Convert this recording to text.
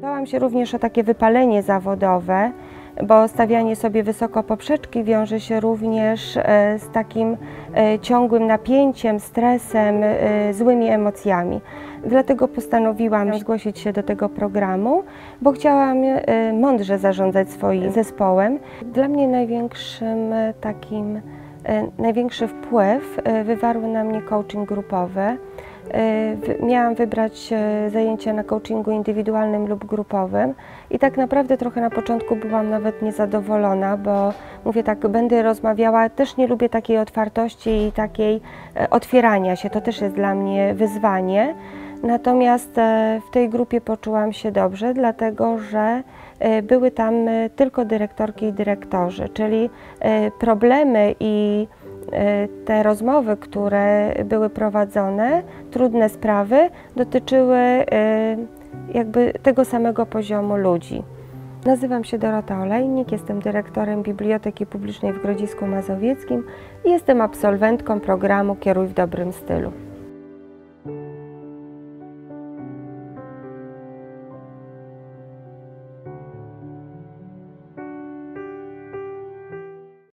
Bałam się również o takie wypalenie zawodowe, bo stawianie sobie wysoko poprzeczki wiąże się również e, z takim e, ciągłym napięciem, stresem, e, złymi emocjami. Dlatego postanowiłam zgłosić się do tego programu, bo chciałam mądrze zarządzać swoim zespołem. Dla mnie największym takim, największy wpływ wywarły na mnie coaching grupowy. E, Miałam wybrać e, zajęcia na coachingu indywidualnym lub grupowym i tak naprawdę trochę na początku byłam nawet niezadowolona, bo mówię tak, będę rozmawiała, też nie lubię takiej otwartości i takiej e, otwierania się, to też jest dla mnie wyzwanie. Natomiast w tej grupie poczułam się dobrze, dlatego że były tam tylko dyrektorki i dyrektorzy, czyli problemy i te rozmowy, które były prowadzone, trudne sprawy, dotyczyły e, jakby tego samego poziomu ludzi. Nazywam się Dorota Olejnik, jestem dyrektorem Biblioteki Publicznej w Grodzisku Mazowieckim i jestem absolwentką programu Kieruj w dobrym stylu.